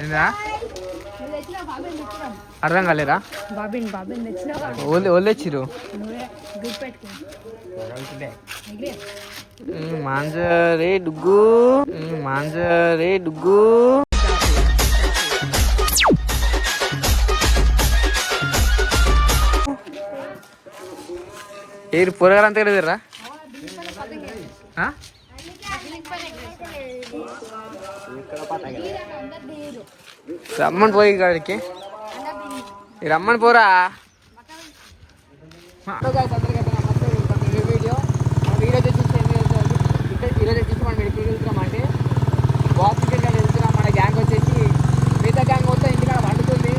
ఏందా? అర్థం గుడ్ పెట్టుకో. ఎగిరే. మాంజరే డుగ్గు. మాంజరే డుగ్గు. ఏరు పొరగాలంతా వీర్రా రమ్మని పోయి కాడికి ఈ రమ్మని పోరా వీడియో వీడియో చూసి ఈరోజు వచ్చేసి మనం ఎక్కడికి వెళ్తున్నామంటే బాక్స్ క్రికెట్ వెళ్తున్నాం మన గ్యాంగ్ వచ్చేసి మిగతా గ్యాంగ్ మొత్తం ఇంటికాడ వండుతుంది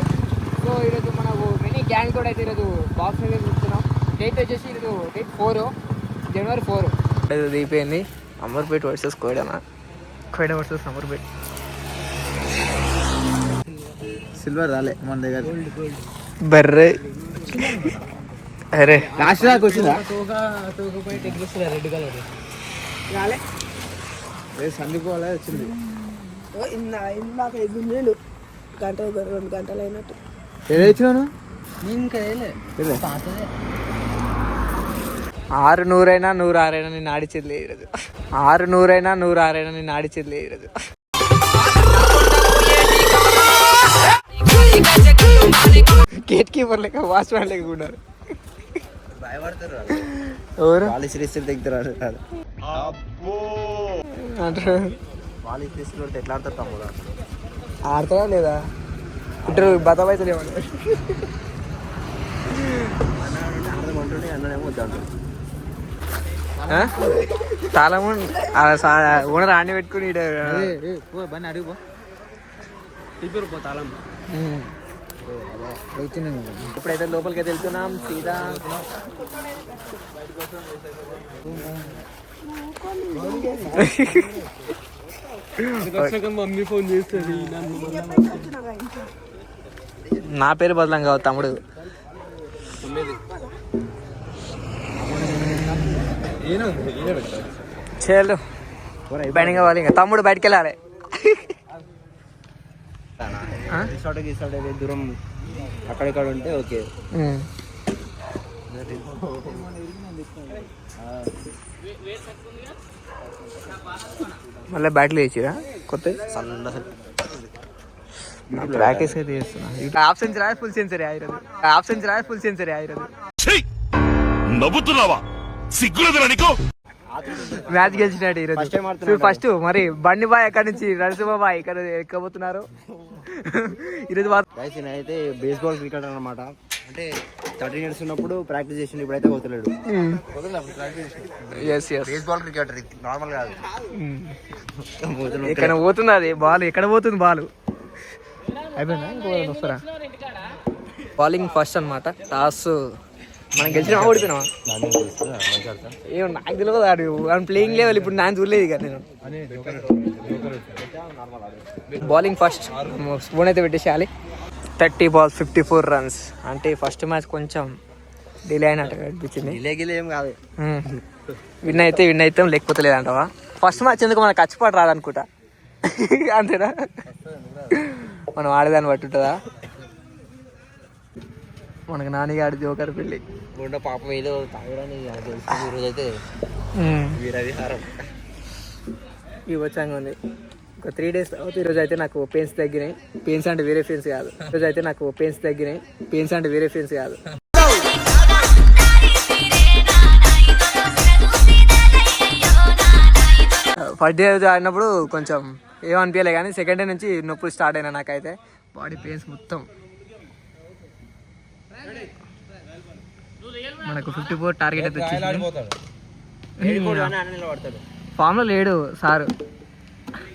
సో ఈరోజు మనకు మినీ గ్యాంగ్ కూడా అయితే ఈరోజు బాక్స్ క్రికెట్ చూస్తున్నాం డేట్ వచ్చేసి ఈరోజు డేట్ ఫోర్ జనవరి ఫోర్ ఇది దిగిపోయింది అమర్పేట్ వర్సెస్ కోయడనా కోయడ వర్సెస్ అమర్పేట్ సిల్వర్ రాలే మన దగ్గర. బర్రె. అరే. లాస్ట్ దాకా వచ్చిందా? రెడ్ కలర్ సందీప్ వాళ్ళే వచ్చింది ఇందాక ఎగ్గుండేడు గంట రెండు గంటలు అయినట్టు. ఏడు వచ్చినాను ఆరు నూరైనా నూరు ఆరైనా నేను ఆడిచేది లేదు ఆరు నూరైనా నూరు ఆరైనా నేను ఆడిచేది లేదు గేట్ కీపర్ లెక్క వాచ్మ్యాన్ లెక్క ఉన్నారు ఎవరు వాళ్ళు సిరీస్ అంటారు ఎట్లా ఆడతారు తమ్ముడు ఆడతారా లేదా ఇద్దరు బతమైతే లేవండి అర్థం అంటుండే చాలా ఓనర్ ఆడి పెట్టుకుని బండి అడిగి పో. పో తాళం. ఇప్పుడైతే లోపలికి అయితే వెళ్తున్నాం సీదా. మమ్మీ ఫోన్ చేస్తుంది నా పేరు బదలం కావు తమ్ముడు. చేయాలి బయటకి కావాలి ఇంకా. తమ్ముడు బయటికి వెళ్ళాలి? రిసార్ట్ గిసార్ట్ దూరం అక్కడిక్కడ ఉంటే ఓకే. మళ్ళీ బ్యాట్లు వేసిరా? కొత్త? ప్రాక్టీస్ అయితే చేస్తున్నా. హాఫ్ సెంచరీ ఫుల్ సెంచరీ ఆయిరదు హాఫ్ సెంచరీ ఫుల్ సెంచరీ ఆయిరదు! నవ్వుతున్నావా? సిగ్గులేదురా నీకు? మ్యాచ్ గెలిచినట్టు ఈరోజు. ఫస్ట్ మరి బండి బాయ్ ఎక్కడి నుంచి? నరసింహ బాయ్ ఇక్కడ ఎక్కబోతున్నారు? ఈరోజు అయితే బేస్బాల్ క్రికెట్ అన్నమాట. అంటే థర్టీన్ ఇయర్స్ ఉన్నప్పుడు ప్రాక్టీస్ చేసిండు ఇప్పుడైతే పోతలేడు బేస్బాల్ క్రికెటర్ నార్మల్ కాదు. ఇక్కడ పోతుంది అది బాల్ ఎక్కడ పోతుంది బాల్? అయిపోయిందా? ఇంకో వస్తారా? బౌలింగ్ ఫస్ట్ అన్నమాట. టాస్ మనం గెలిచినా ఓడిపోయినావా? ఏమో నాకు తెలియదు ఆడు. ఆయన ప్లేయింగ్ లెవెల్ ఇప్పుడు నేను చూడలేదు ఇక నేను. బౌలింగ్ ఫస్ట్ స్పూన్ అయితే పెట్టేసేయాలి. Thirty balls fifty four runs. అంటే ఫస్ట్ మ్యాచ్ కొంచెం డిలే అయినట్టు అనిపించింది. ఏం కాదు. విన్ అయితే విన్ అయితే లేకపోతే లేదంటావా? ఫస్ట్ మ్యాచ్ ఎందుకు మనకు ఖర్చుపాటు రాదనుకుంటా? అంతేనా? మనం ఆడేదాన్ని బట్టి ఉంటుందా? మనకు నానిగాడి జోకర్ పెళ్ళి. గుండె పాపం ఏదో తాగడానికి తెలుసు. ఈరోజు అయితే వీర విహారం వచ్చాంగా ఉంది. ఒక త్రీ డేస్ తర్వాత ఈరోజు అయితే నాకు పెయిన్స్ తగ్గినాయి. పెయిన్స్ అంటే వేరే పెయిన్స్ కాదు. ఈరోజు అయితే నాకు పెయిన్స్ తగ్గినాయి. పెయిన్స్ అంటే వేరే పెయిన్స్ కాదు. ఫస్ట్ డే ఆడినప్పుడు కొంచెం ఏమనిపించలే కానీ సెకండ్ డే నుంచి నొప్పులు స్టార్ట్ అయినా నాకైతే. బాడీ పెయిన్స్ మొత్తం. మనకు ఫిఫ్టీ ఫోర్ టార్గెట్ అయితే వచ్చింది ఫామ్లో లేడు సారు.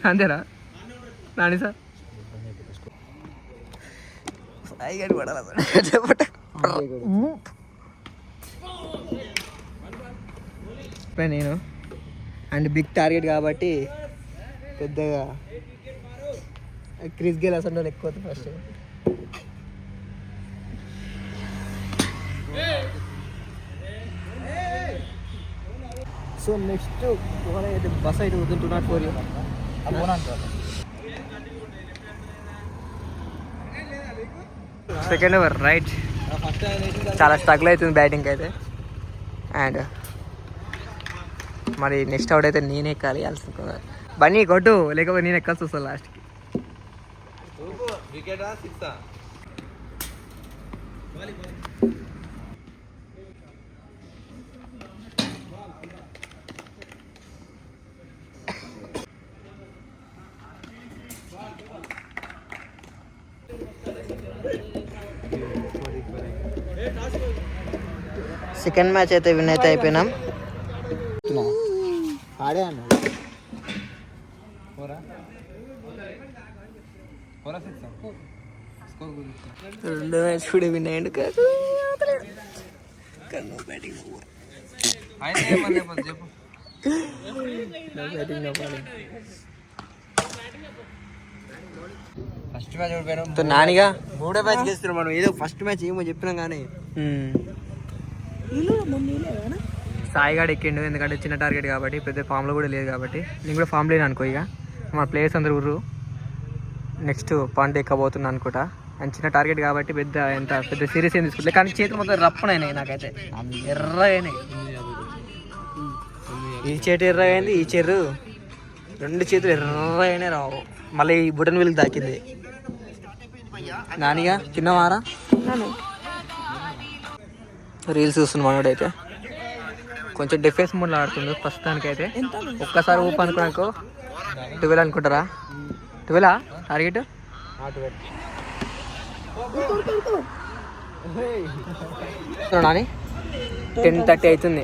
అంతేనా? నాని సార్. నేను. అండ్ బిగ్ టార్గెట్ కాబట్టి పెద్దగా క్రిస్ గేల్ అసలు ఎక్కువ ఫస్ట్. సో నెక్స్ట్ బస్ అయితే వదులుతున్నా ఫోర్ సెకండ్ ఓవర్ రైట్ చాలా స్ట్రగుల్ అవుతుంది బ్యాటింగ్ అయితే అండ్ మరి నెక్స్ట్ అవుట్ అయితే నేనే ఎక్కాలి అనుకున్నా బన్నీ కొట్టు లేకపోతే నేను ఎక్కాల్సి వస్తాను లాస్ట్కి సెకండ్ మ్యాచ్ అయితే విన్ అయితే అయిపోయినాం. రెండో మ్యాచ్ కూడా విన్ అయ్యండు కాదు. బ్యాటింగ్ ఫస్ట్ మ్యాచ్ ఓడిపోయినాం. నానిగా. మూడో మ్యాచ్ గెలుస్తున్నాం మనం. ఏదో ఫస్ట్ మ్యాచ్ ఏమో చెప్పినాం కానీ వీళ్ళు మొన్న వీళ్ళే కదా సాయిగాడు ఎక్కిండు ఎందుకంటే చిన్న టార్గెట్ కాబట్టి పెద్ద ఫామ్లో కూడా లేదు కాబట్టి. నేను కూడా ఫామ్ లేను అనుకో ఇక. మన ప్లేయర్స్ అందరు ఊరు నెక్స్ట్ పాయింట్ ఎక్కబోతున్నా అనుకుంటా. అండ్ చిన్న టార్గెట్ కాబట్టి పెద్ద ఎంత పెద్ద సీరియస్ ఏం తీసుకుంటలే కానీ చేతులు మొత్తం రప్పనైనాయి నాకైతే. ఎర్రగైనాయి ఈ చేటు ఎర్రగైంది ఈ చెర్రు. రెండు చేతులు ఎర్రగైనాయి రావు. మళ్ళీ ఈ బుటన్ వీళ్ళకి దాకింది. నానిగా తిన్నవారా? రీల్స్ చూస్తున్నాం మనోడైతే కొంచెం డిఫెన్స్ మోడ్లో ఆడుతుండు ప్రస్తుతానికైతే. ఒక్కసారి ఊపు అనుకున్నాకో ట్వెల్వ్ అనుకుంటారా? ట్వెల్వా టార్గెట్ నాని టెన్ థర్టీ అవుతుంది.